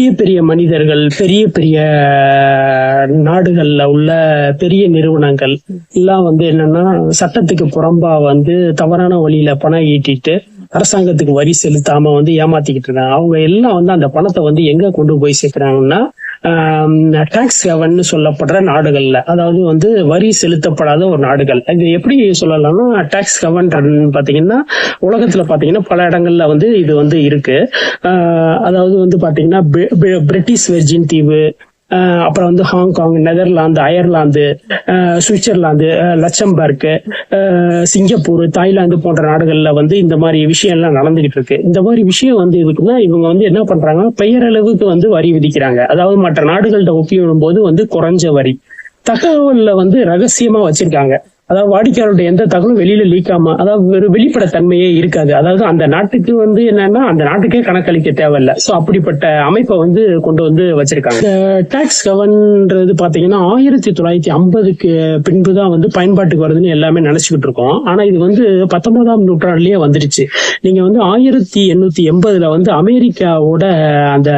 பெரிய பெரிய மனிதர்கள் பெரிய பெரிய நாடுகள்ல உள்ள பெரிய நிறுவனங்கள் எல்லாம் வந்து என்னன்னா சட்டத்துக்கு புறம்பா வந்து தவறான வழியில பணம் ஈட்டிட்டு அரசாங்கத்துக்கு வரி செலுத்தாம வந்து ஏமாத்திக்கிட்டு இருக்காங்க. அவங்க எல்லாம் வந்து அந்த பணத்தை வந்து எங்க கொண்டு போய் சேர்க்கிறாங்கன்னா டாக்ஸ் ஹெவன் சொல்லப்படுற நாடுகள்ல. அதாவது வந்து வரி செலுத்தப்படாத ஒரு நாடுகள். இது எப்படி சொல்லலாம்னா டாக்ஸ் ஹெவன் பாத்தீங்கன்னா உலகத்துல பாத்தீங்கன்னா பல இடங்கள்ல வந்து இது வந்து இருக்கு. அதாவது வந்து பாத்தீங்கன்னா பிரிட்டிஷ் வெர்ஜின் தீவு அப்புறம் வந்து Hong Kong Netherlands Ireland Switzerland Luxembourg Singapore Thailand போன்ற நாடுகள்ல வந்து இந்த மாதிரி விஷயம் எல்லாம் நடந்துகிட்டு இருக்கு. இந்த மாதிரி விஷயம் வந்து இதுக்குன்னா இவங்க வந்து என்ன பண்றாங்க பெயரளவுக்கு வந்து வரி விதிக்கிறாங்க. அதாவது மற்ற நாடுகள்கிட்ட ஒப்பிடும் போது வந்து குறைஞ்ச வரி. தகவல்ல வந்து ரகசியமா வச்சிருக்காங்க. அதாவது வாடிக்கையாளருடைய எந்த தகவலும் வெளியில லீக்காம அதாவது ஒரு வெளிப்பட தன்மையே இருக்காது. அதாவது அந்த நாட்டுக்கு வந்து என்னன்னா அந்த நாட்டுக்கே கணக்களிக்க தேவையில்ல. ஸோ அப்படிப்பட்ட அமைப்பை வந்து கொண்டு வந்து வச்சிருக்காங்க. டாக்ஸ் கவன்றது பாத்தீங்கன்னா ஆயிரத்தி தொள்ளாயிரத்தி ஐம்பதுக்கு பின்பு தான் வந்து பயன்பாட்டுக்கு வருதுன்னு எல்லாமே நினைச்சுக்கிட்டு இருக்கோம். ஆனா இது வந்து பத்தொன்பதாம் நூற்றாண்டுலயே வந்துருச்சு. நீங்க வந்து ஆயிரத்தி எண்ணூத்தி எண்பதுல வந்து அமெரிக்காவோட அந்த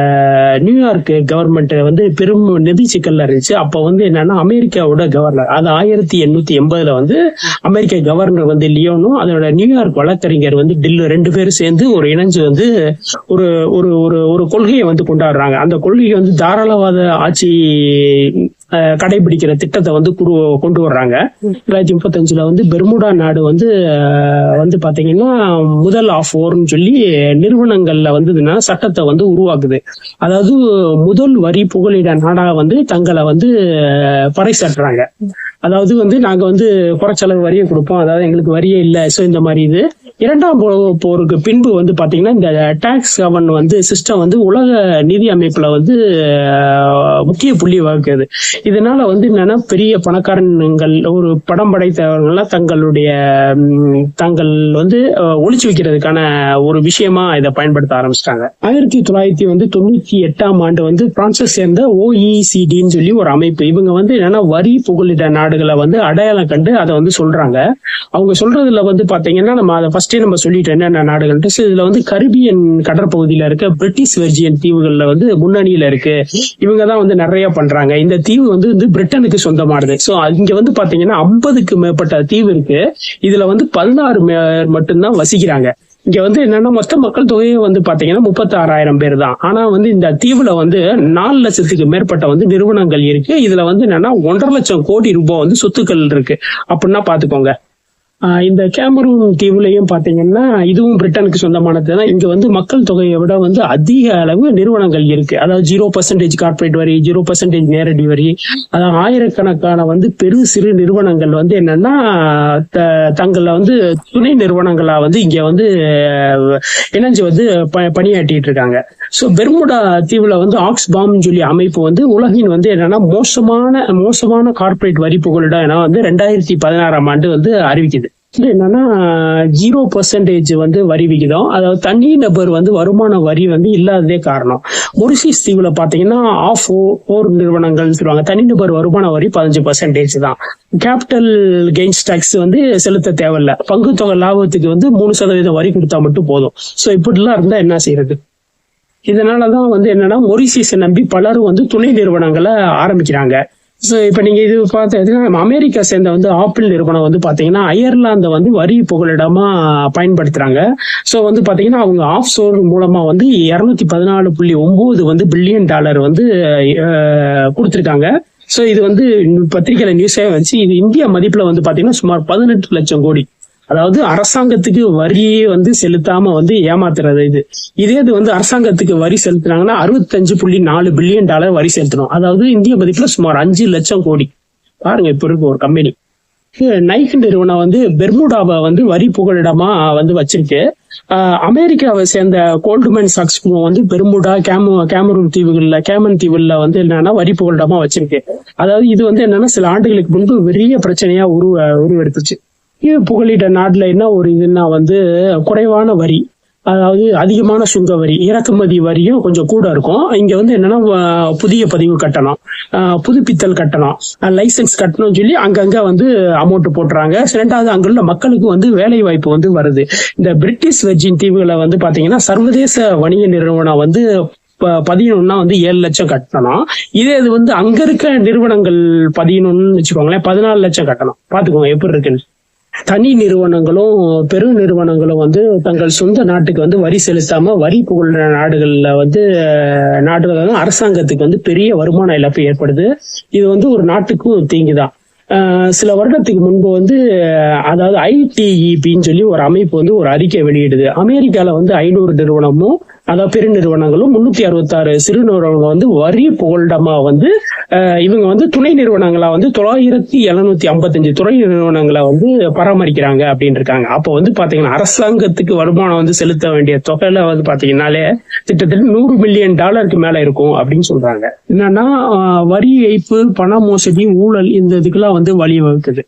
நியூயார்க் கவர்மெண்ட் வந்து பெரும் நிதி சிக்கல்ல இருந்துச்சு. அப்ப வந்து என்னன்னா அமெரிக்காவோட கவர்னர் அது ஆயிரத்தி எண்ணூத்தி எண்பதுல வந்து வந்து அமெரிக்க கவர்னர் வந்து லியோனும் அதோட நியூயார்க் வழக்கறிஞர் வந்து டில்லு ரெண்டு பேரும் சேர்ந்து ஒரு இணைஞ்சு வந்து ஒரு ஒரு ஒரு ஒரு கொள்கையை வந்து கொண்டாடுறாங்க. அந்த கொள்கையை வந்து தாராளவாத ஆட்சி கடைபிடிக்கிற திட்டத்தை வந்து குரு- கொண்டு வர்றாங்க. ரெண்டாயிரத்தி முப்பத்தஞ்சுல வந்து பெர்முடா நாடு வந்து வந்து பாத்தீங்கன்னா முதல் ஆஃப் ஓர்னு சொல்லி நிறுவனங்கள்ல வந்து சட்டத்தை வந்து உருவாக்குது. அதாவது முதல் வரி புகலிட நாடா வந்து தங்களை வந்து பறைசாட்டுறாங்க அதாவது வந்து நாங்க வந்து குறைச்சளவு வரியை கொடுப்போம். அதாவது எங்களுக்கு வரியே இல்லை. ஸோ இந்த மாதிரி இது. இரண்டாம் உலக போருக்கு பின்பு வந்து பாத்தீங்கன்னா இந்த டாக்ஸ் கவர்ன் வந்து சிஸ்டம் வந்து உலக நிதி அமைப்புல வந்து முக்கிய புள்ளி வகுக்குது. இதனால வந்து என்னன்னா பெரிய பணக்காரங்கள் ஒரு படம் படைத்தவர்கள்லாம் தங்களுடைய தங்கள் வந்து ஒழிச்சு வைக்கிறதுக்கான ஒரு விஷயமா இதை பயன்படுத்த ஆரம்பிச்சிட்டாங்க. ஆயிரத்தி தொள்ளாயிரத்தி வந்து தொண்ணூத்தி எட்டாம் ஆண்டு வந்து பிரான்சை சேர்ந்த ஓஇசிடின்னு சொல்லி ஒரு அமைப்பு. இவங்க வந்து என்னன்னா வரி புகலிட நாடுகளை வந்து அடையாளம் கண்டு அதை வந்து சொல்றாங்க. அவங்க சொல்றதுல வந்து பாத்தீங்கன்னா நம்ம அதை ஃபர்ஸ்ட் நம்ம சொல்லிட்டோம் என்னென்ன நாடுகள்ட்டு இதுல வந்து கரிபியன் கடற்பகுதியில இருக்க பிரிட்டிஷ் வெர்ஜியன் தீவுகள்ல வந்து முன்னணியில இருக்கு. இவங்க தான் வந்து நிறைய பண்றாங்க. இந்த தீவு வந்து வந்து பிரிட்டனுக்கு சொந்தமானது. ஸோ இங்க வந்து பாத்தீங்கன்னா ஐம்பதுக்கு மேற்பட்ட தீவு இருக்கு. இதுல வந்து பதினாறு மட்டும்தான் வசிக்கிறாங்க. இங்க வந்து என்னன்னா மொத்த மக்கள் தொகையே வந்து பாத்தீங்கன்னா முப்பத்தி ஆறாயிரம் பேர் தான். ஆனா வந்து இந்த தீவுல வந்து நாலு லட்சத்துக்கு மேற்பட்ட வந்து நிறுவனங்கள் இருக்கு. இதுல வந்து என்னன்னா ஒன்றரை லட்சம் கோடி ரூபாய் வந்து சொத்துக்கள் இருக்கு. அப்படின்னா பாத்துக்கோங்க. இந்த கேமரூன் தீவுலையும் பாத்தீங்கன்னா இதுவும் பிரிட்டனுக்கு சொந்தமானது தான் இங்க வந்து மக்கள் தொகையை விட வந்து அதிக அளவு நிறுவனங்கள் இருக்கு. அதாவது ஜீரோ பர்சன்டேஜ் கார்ப்பரேட் வரி ஜீரோ பர்சன்டேஜ் நேரடி வரி அதாவது ஆயிரக்கணக்கான வந்து பெரு சிறு நிறுவனங்கள் வந்து என்னன்னா த- தங்களை வந்து துணை நிறுவனங்களா வந்து இங்க வந்து இணைஞ்சு வந்து ப- பணியாற்றிட்டு இருக்காங்க. ஸோ பெர்முடா தீவுல வந்து ஆக்ஸ் பாம்னு சொல்லி அமைப்பு வந்து உலகின் வந்து என்னன்னா மோசமான மோசமான கார்ப்பரேட் வரி புகலிடம் என வந்து ரெண்டாயிரத்தி பதினாறாம் ஆண்டு வந்து அறிவிக்குது. இது என்னன்னா ஜீரோ பர்சன்டேஜ் வந்து வரி விகிதம். அதாவது தனி நபர் வந்து வருமான வரி வந்து இல்லாததே காரணம். மொரிசிஸ் தீவுல பாத்தீங்கன்னா ஆஃப் ஓர் நிறுவனங்கள் சொல்லுவாங்க. தனிநபர் வருமான வரி பதினஞ்சு பர்சன்டேஜ் தான். கேபிட்டல் கெயின்ஸ் டாக்ஸ் வந்து செலுத்த தேவையில்ல. பங்குத்தொகை லாபத்துக்கு வந்து மூணு சதவீதம் வரி கொடுத்தா மட்டும் போதும். ஸோ இப்படிலாம் இருந்தா என்ன செய்யறது இதனாலதான் வந்து என்னன்னா மொரிசியஸை நம்பி பலரும் வந்து துணை நிறுவனங்களை ஆரம்பிக்கிறாங்க. ஸோ இப்போ நீங்கள் இது பார்த்தீங்கன்னா நம்ம அமெரிக்கா சேர்ந்த வந்து ஆப்பிள் நிறுவனம் வந்து பார்த்தீங்கன்னா அயர்லாந்தை வந்து வரி புகலிடமா பயன்படுத்துகிறாங்க ஸோ வந்து பார்த்தீங்கன்னா அவங்க ஆஃப் சோர் மூலமாக வந்து இரநூத்தி பதினாலு புள்ளி ஒம்பது வந்து பில்லியன் டாலர் வந்து கொடுத்துருக்காங்க. ஸோ இது வந்து பத்திரிகையில் நியூஸே வந்துச்சு. இது இந்திய மதிப்பில் வந்து பார்த்தீங்கன்னா சுமார் பதினெட்டு லட்சம் கோடி. அதாவது அரசாங்கத்துக்கு வரியே வந்து செலுத்தாம வந்து ஏமாத்துறது இது. இதே இது வந்து அரசாங்கத்துக்கு வரி செலுத்துனாங்கன்னா அறுபத்தஞ்சு புள்ளி நாலு பில்லியன் டாலர் வரி செலுத்தணும். அதாவது இந்திய மதிப்புல சுமார் அஞ்சு லட்சம் கோடி. பாருங்க இப்ப இருக்கு ஒரு கம்பெனி நைக் நிறுவனம் வந்து பெர்முடாவை வந்து வரி புகலிடமா வந்து வச்சிருக்கு. ஆஹ் அமெரிக்காவை சேர்ந்த கோல்டுமேன் சாக்ஸ் வந்து பெர்முடா கேமு கேமரூன் தீவுகள்ல கேமன் தீவுல வந்து என்னன்னா வரி புகலிடமா வச்சிருக்கு. அதாவது இது வந்து என்னன்னா சில ஆண்டுகளுக்கு முன்பு பெரிய பிரச்சனையா உருவ உருவெடுத்துச்சு. புகலிட நாட்டில் என்ன ஒரு இதுன்னா வந்து குறைவான வரி. அதாவது அதிகமான சுங்க வரி இறக்குமதி வரியும் கொஞ்சம் கூட இருக்கும். இங்க வந்து என்னன்னா புதிய பதிவு கட்டணம். ஆஹ் புதுப்பித்தல் கட்டணம். லைசன்ஸ் கட்டணும்னு சொல்லி அங்கங்க வந்து அமௌண்ட் போட்டுறாங்க. ரெண்டாவது அங்குள்ள மக்களுக்கு வந்து வேலை வாய்ப்பு வந்து வருது. இந்த பிரிட்டிஷ் வெர்ஜின் தீவுகளை வந்து பாத்தீங்கன்னா சர்வதேச வணிக நிறுவனம் வந்து ப- பதியணும்னா வந்து ஏழு லட்சம் கட்டணும். இதே இது வந்து அங்க இருக்க நிறுவனங்கள் பதியணும்னு வச்சுக்கோங்களேன் பதினாலு லட்சம் கட்டணம். பாத்துக்கோங்க எப்படி இருக்குன்னு. தனி நிறுவனங்களும் பெரு நிறுவனங்களும் வந்து தங்கள் சொந்த நாட்டுக்கு வந்து வரி செலுத்தாம வரி புகழ்ற நாடுகள்ல வந்து நாடுகள் அரசாங்கத்துக்கு வந்து பெரிய வருமான இழப்பு ஏற்படுது. இது வந்து ஒரு நாட்டுக்கும் தீங்குதான். சில வருடத்துக்கு முன்பு வந்து அதாவது ஐடிஇபின்னு சொல்லி ஒரு அமைப்பு வந்து ஒரு அறிக்கை வெளியிடுது. அமெரிக்கால வந்து ஐநூறு நிறுவனமும் அதாவது பெருநிறுவனங்களும் முன்னூத்தி அறுபத்தாறு சிறு நிறுவனங்கள் வந்து வரி புகழ்டமா வந்து இவங்க வந்து துணை நிறுவனங்களா வந்து தொள்ளாயிரத்தி எழுநூத்தி ஐம்பத்தஞ்சு துணை நிறுவனங்களை வந்து பராமரிக்கிறாங்க அப்படின்னு இருக்காங்க. அப்போ வந்து பாத்தீங்கன்னா அரசாங்கத்துக்கு வருமானம் வந்து செலுத்த வேண்டிய தொகையில வந்து பாத்தீங்கன்னாலே கிட்டத்தட்ட நூறு மில்லியன் டாலருக்கு மேல இருக்கும் அப்படின்னு சொல்றாங்க. என்னன்னா வரி ஏய்ப்பு பண மோசடி ஊழல் இந்த இதுக்கெல்லாம் வந்து வழிவகுக்குது.